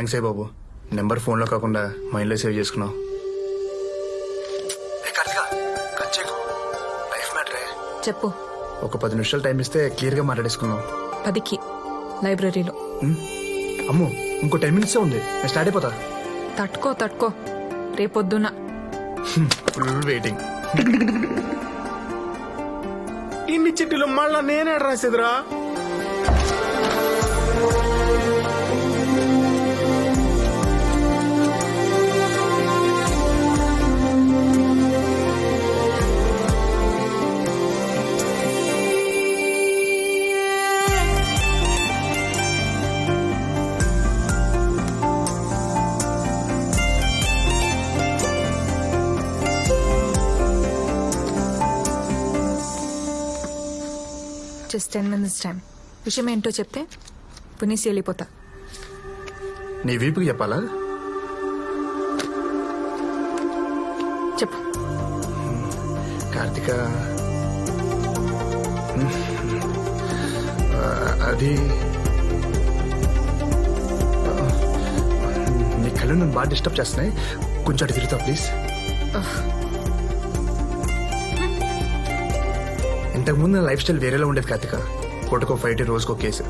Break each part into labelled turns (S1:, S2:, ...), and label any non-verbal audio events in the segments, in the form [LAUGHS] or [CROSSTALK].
S1: Thanks ఏ బాబు. Number ఫోన్లో కాకుండా మైండ్లో సేవ్ చేసుకున్నావు.
S2: చెప్పు.
S1: ఒక పది నిమిషాలు టైం ఇస్తే క్లియర్గా మాట్లాడేసుకున్నాం
S2: పదికి లైబ్రరీలో.
S1: అమ్మో ఇంకో టెన్ మినిట్సే ఉంది. నేను స్టార్ట్ అయిపోతా.
S2: తట్టుకో తట్టుకో. రేపొద్దున.
S1: ఫుల్ వెయిటింగ్
S3: ఇన్ని చిట్టీలు మళ్ళా నేనే రాసేదిరా
S2: జస్ట్ టెన్ మినిట్స్ టైం విషయం ఏంటో చెప్తే పునీసి వెళ్ళిపోతా.
S1: నీ వీపుకి చెప్పాలా?
S2: చెప్పు.
S1: కార్తిక. అది. నీ కళ్ళు నన్ను బాగా డిస్టర్బ్ చేస్తున్నాయి. కొంచెం అటు తిరుగుతావు ప్లీజ్. ఇంతకుముందు నా లైఫ్ స్టైల్ వేరేలా ఉండేది కార్తిక. పూటకో ఫైట్ రోజుకో కేసు.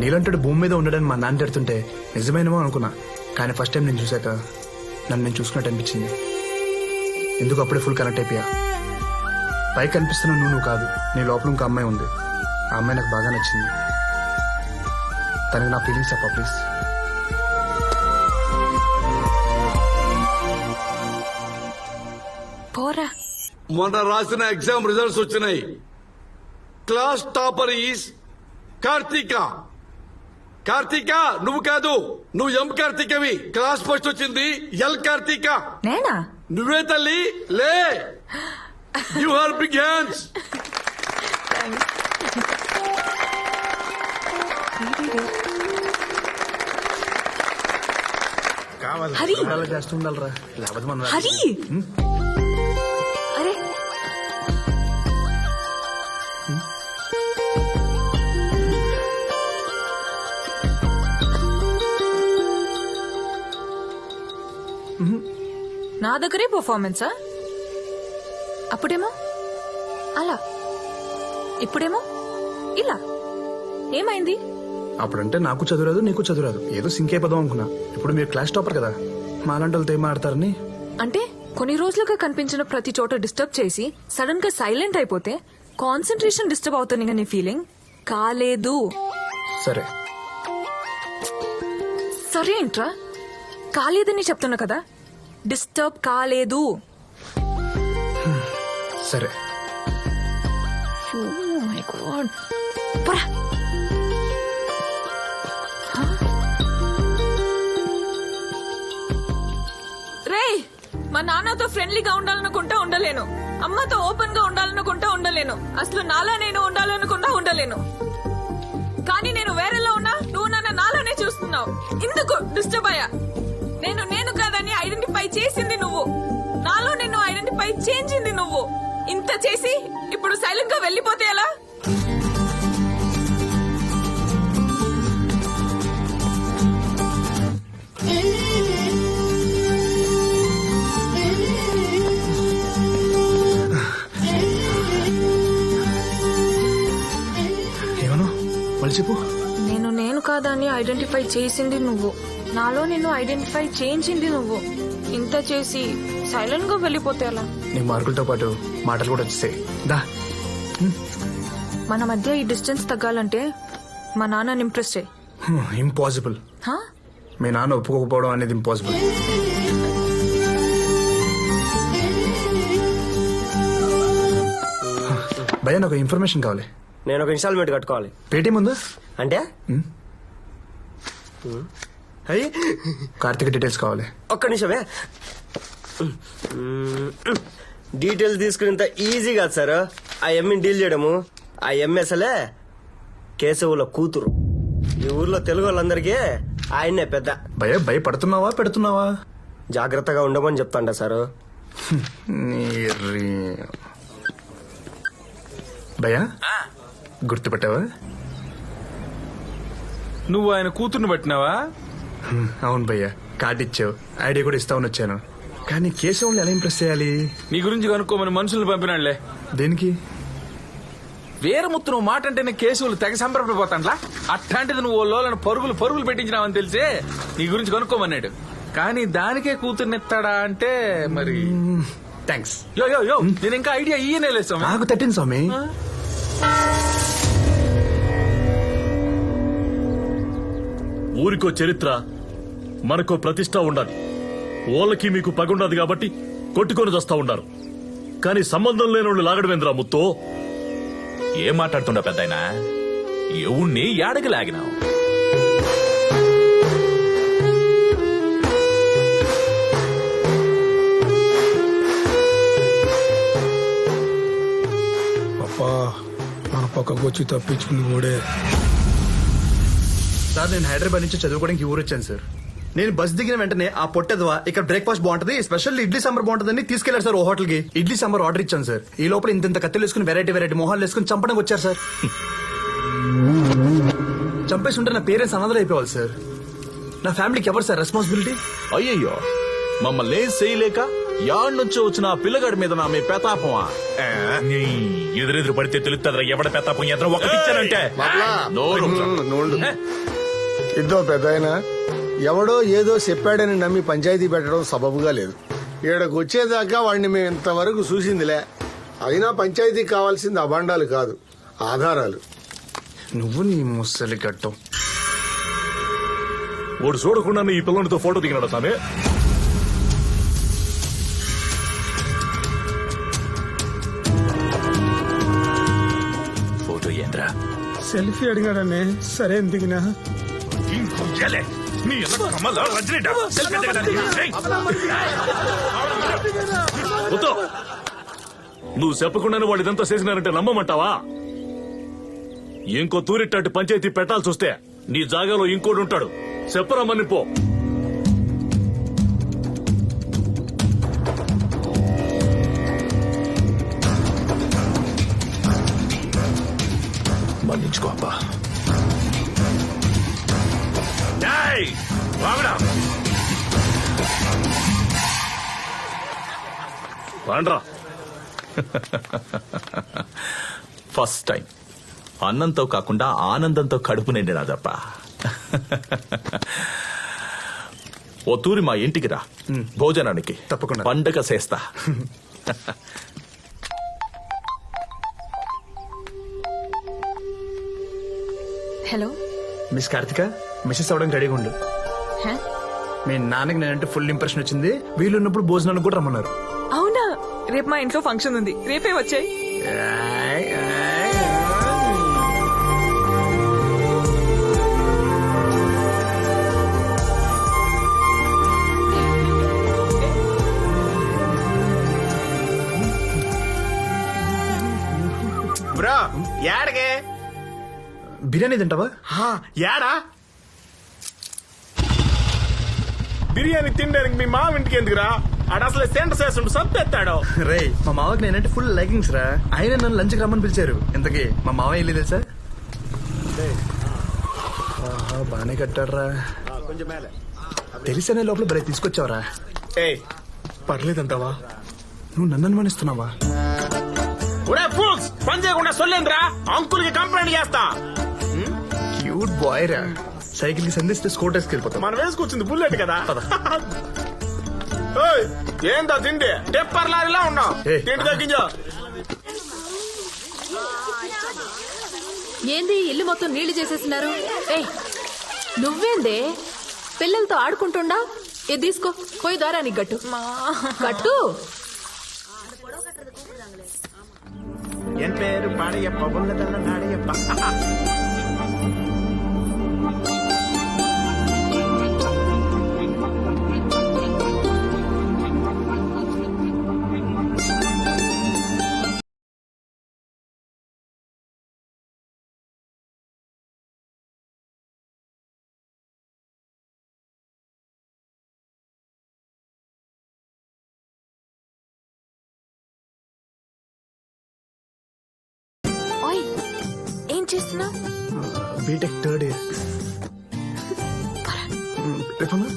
S1: నీలంటాడు భూమి మీద ఉండడానికి మా నాన్న తిడుతుంటే నిజమేనేమో అనుకున్నా. కానీ ఫస్ట్ టైం నేను చూశాక నన్ను నేను చూసుకున్నట్టు అనిపించింది. ఎందుకు అప్పుడే ఫుల్ కనెక్ట్ అయిపోయా? పైకి కనిపిస్తున్న నువ్వు నువ్వు కాదు. నీ లోపల ఇంకో అమ్మాయి ఉంది. ఆ అమ్మాయి నాకు బాగా నచ్చింది. తనకి నా ఫీలింగ్స్ చెప్పా ప్లీజ్
S2: పోరా.
S4: మొన్న రాసిన ఎగ్జామ్ రిజల్ట్స్ వచ్చినాయి. Class topper is Karthika Karthika నువ్వు కాదు నువ్వు ఎం కార్తీకవి క్లాస్ ఫస్ట్ వచ్చింది ఎల్ కార్తీక
S2: నేనా
S4: నువ్వే తల్లి లే యు ఆర్ బిగ్ హ్యాండ్స్
S3: కావాలి
S1: చేస్తుండాలరా లేకపోతే మనం
S2: హరి నా దగ్గరే పర్ఫార్మెన్సా అప్పుడేమో? అలా. ఇప్పుడేమో? ఇలా. ఏమైంది?
S1: అప్పుడంటే నాకు చదువురాదు నీకు చదువురాదు. ఏదో సింక్ అయిపోదాం అనుకున్నా. ఇప్పుడు మీరు క్లాస్ టాపర్ కదా. మాలాంటి వాళ్ళతో ఏం
S2: అంటే కొన్ని రోజులుగా కనిపించిన ప్రతి చోట డిస్టర్బ్ చేసి సడన్గా సైలెంట్ అయిపోతే కాన్సన్ట్రేషన్ డిస్టర్బ్ అవుతుంది నీ ఫీలింగ్ కాలేదు.
S1: సరే.
S2: సరే ఏంట్రా? కాలేదని చెప్తున్నా కదా. డిస్టర్బ్ కాలేదు.
S1: సరే.
S2: Oh. పోరా. రేయ్ మా నాన్నతో ఫ్రెండ్లీగా ఉండాలనుకుంటా ఉండలేను. అమ్మతో ఓపెన్గా ఉండాలనుకుంటా ఉండలేను. అసలు నాలా నేను ఉండాలనుకుంటా ఉండలేను. కానీ నేను వేరేలా ఉన్నా నువ్వు నన్ను నాలోనే చూస్తున్నావు. ఎందుకు డిస్టర్బ్ అయ్యా? ఇంత చేసి ఇప్పుడు సైలెంట్గా వెళ్ళిపోతే ఎలా?
S1: ఏమను? మళ్ళీ చెప్పు.
S2: నేను నేను కాదని ఐడెంటిఫై చేసింది నువ్వు. నాలో నిన్ను ఐడెంటిఫై చేయించింది నువ్వు. ఇంత చేసి సైలెంట్గా వెళ్ళిపోతే ఎలా?
S1: నీ మార్కులతో పాటు మాటలు కూడా వచ్చేసాయి. దా.
S2: మన మధ్య ఈ డిస్టెన్స్ తగ్గాలంటే మా నాన్నని ఇంప్రెస్ చేయి.
S1: ఇంపాసిబుల్.
S2: హా?
S1: మీ నాన్న ఒప్పుకోకపోవడం అనేది ఇంపాసిబుల్. భయ నాకు ఇన్ఫర్మేషన్ కావాలి.
S3: నేను ఒక ఇన్స్టాల్మెంట్ కట్టుకోవాలి.
S1: పేటీఎం ఉందా?
S3: అంటే. అయ్యి.
S1: కార్తీక డీటెయిల్స్ కావాలి.
S3: ఒక్క నిమిషమే. డీటెయిల్స్ తీసుకునేంత ఈజీ కాదు సార్ ఆ ఎమ్మిని డీల్ చేయడము. ఆ ఎంఎస్ఎలే కేశవుల కూతురు. ఈ ఊర్లో తెలుగు వాళ్ళందరికీ ఆయన్నే పెద్ద.
S1: భయ భయపడుతున్నావా పెడుతున్నావా?
S3: జాగ్రత్తగా ఉండమని చెప్తాండ సారు
S1: భయ గుర్తుపెట్టావా?
S5: నువ్వు ఆయన కూతుర్ని పట్టినావా?
S1: అవును భయ్య. కార్డు ఇచ్చావు. ఐడియా కూడా ఇస్తామని వచ్చాను. కానీ కేశవుని ఎలా ఇంప్రెస్ చేయాలి?
S5: నీ గురించి కనుక్కోమని మనుషుల్ని పంపినాడులే.
S1: దేనికి?
S5: వీరముత్తు నువ్వు మాట అంటేనే కేసులు తెగ సంబరపడిపోతాండ్లా? అట్లాంటిది నువ్వు లోలను పరుగులు పరుగులు పెట్టించినావని తెలిసే నీ గురించి కనుక్కోమన్నాడు. కానీ దానికే కూతుర్నిస్తాడా అంటే మరి
S1: థ్యాంక్స్
S5: యో యో యో నేను ఇంకా ఐడియా ఇయ్యనే లేదు స్వామి.
S1: నాకు తట్టింది స్వామి.
S6: ఊరికో చరిత్ర మనకో ప్రతిష్ట ఉండాలి. ఓళ్ళకి మీకు పగుండదు కాబట్టి కొట్టుకొని చస్తా ఉన్నారు. కానీ సంబంధం లేనోళ్ళు లాగడమేంద్రా ముత్తో?
S7: ఏం మాట్లాడుతుండ పెద్దాయన? ఎవణ్ణి యాడకి లాగినావు?
S8: అప్పా మన పక్కకు వచ్చి తప్పించుకుని కూడా
S1: సార్ నేను హైదరాబాద్ నుంచి చదువుకోవడానికి ఊరు వచ్చాను సార్. నేను బస్ దిగిన వెంటనే ఆ పొట్టెదవా ఇక్కడ బ్రేక్ఫాస్ట్ బాగుంటది స్పెషల్ ఇడ్లీ సాంబార్ బాగుంటుందని తీసుకెళ్ళారు సార్ ఓ హోటల్కి ఇడ్లీ సాంబార్ ఆర్డర్ ఇచ్చాను సార్. ఈ లోపల ఇంత ఇంత కత్తులు వేసుకుని వెరైటీ వెరైటీ మొహాలు వేసుకుని చంపడానికి వచ్చారు సార్. చంపేసి ఉంటే నా పేరెంట్స్ అనాథలు అయిపోవాలి సార్. నా ఫ్యామిలీకి ఎవరు సార్ రెస్పాన్సిబిలిటీ?
S7: అయ్యయ్యో మమ్మల్ని చేయలేక యాడ్ నుంచి వచ్చిన ఆ పిల్లగాడి మీద నా మీ పెతాపమా? ఎదురెదురు పడితే తెలుస్తుందిరా ఎవడ పెతాపం? ఎదురు ఒకటిచ్చానంటే నోరు మూసుకో.
S8: ఇద్దో పెద్ద ఎవడో ఏదో చెప్పాడని నమ్మి పంచాయతీ పెట్టడం సబబుగా లేదు. ఈడకు వచ్చేదాకా వాడిని మేము ఇంతవరకు చూసిందిలే. అయినా పంచాయతీకి కావాల్సింది అభాండాలు కాదు ఆధారాలు.
S1: నువ్వు నీ ముసలి గట్టం
S6: ఓడు చూడకుండా ఈ పిల్లనితో ఫోటో దిగినాడు సామే?
S7: ఫోటో ఏంద్రా
S8: సెల్ఫీ అడిగాడనే. సరే దిగినా
S7: ఇంకొంచెలే. నీ. సెల్ఫీ.
S6: ముత్తో నువ్వు చెప్పకుండానే వాడు ఇదంతా చేసినారంటే నమ్మమంటావా? ఇంకో తూరిట్టాటి పంచాయతీ పెట్టాల్సి వస్తే నీ జాగాలో ఇంకోటి ఉంటాడు. చెప్పరమ్మని పో.
S7: మన్నించుకో అబ్బా. First time. అన్నంతో కాకుండా ఆనందంతో కడుపు నిండినాదప్ప ఓ తూరి మా ఇంటికి రా. భోజనానికి.
S1: తప్పకుండా.
S7: పండగ చేస్తా.
S2: హలో.
S1: మిస్ కార్తిక మిస్సెస్ అవడానికి రెడీగా ఉండు.
S2: హ?
S1: మీ నాన్నకి నేనంటే ఫుల్ ఇంప్రెషన్ వచ్చింది. వీళ్ళు ఉన్నప్పుడు భోజనానికి కూడా రమ్మన్నారు.
S2: అవునా? రేపు మా ఇంట్లో ఫంక్షన్ ఉంది. రేపే వచ్చాయి.
S3: బ్రో యాడకే
S1: బిర్యానీ తింటావా?
S3: యాడా
S6: బిర్యానీ తినడానికి మీ మామ ఇంటికి ఎందుకురా? ఆడ అసలు సెంటర్ చేస్తుండు సత్తెత్తాడు. [LAUGHS]
S1: రే మా మావకి నేనంటే ఫుల్ లైకింగ్స్ రా. ఆయన నన్ను లంచ్కి రమ్మని పిలిచారు. ఇంతకీ మా మావ వెళ్ళి తెలుసా? ఆహా, బానే కట్టాడ్రా.
S3: కొంచెం మేలే.
S1: తెలిసనే లోపల భలే తీసుకొచ్చావరా.
S3: ఏయ్
S1: పర్లేదంటావా? నువ్వు నన్ను అనుమానిస్తున్నావా?
S6: ఒరే ఫూల్స్ పని చేయకుండా సొల్లేంద్రా. అంకుల్కి కంప్లైంట్ చేస్తా.
S1: క్యూట్ బాయ్ రా. సైకిల్కి సంధిస్తే స్కూటర్స్కి వెళ్ళిపోతాం
S6: మనం వేసుకొచ్చింది బుల్లెట్ కదా. [LAUGHS] ఏయ్, ఏందా తిండి? టెప్పర్ లారీలా ఉన్నావు.
S1: ఏయ్.
S6: తిండి తగ్గించా.
S9: ఏంది ఇల్లు మొత్తం నీళ్ళు చేసేసినారు ఏయ్ నువ్వేందే? పిల్లలతో ఆడుకుంటుండా? ఇది తీసుకో. పోయి ద్వారా నీకు గట్టు. గట్టు?
S3: ఎన్ పేరు? పాడయ్యప్ప ఉన్నదల్ల నాడయ్యప్ప
S2: నువ్వేం చేస్తున్నావు
S1: బీటెక్ థర్డ్ ఇయర్. రేపమ్మా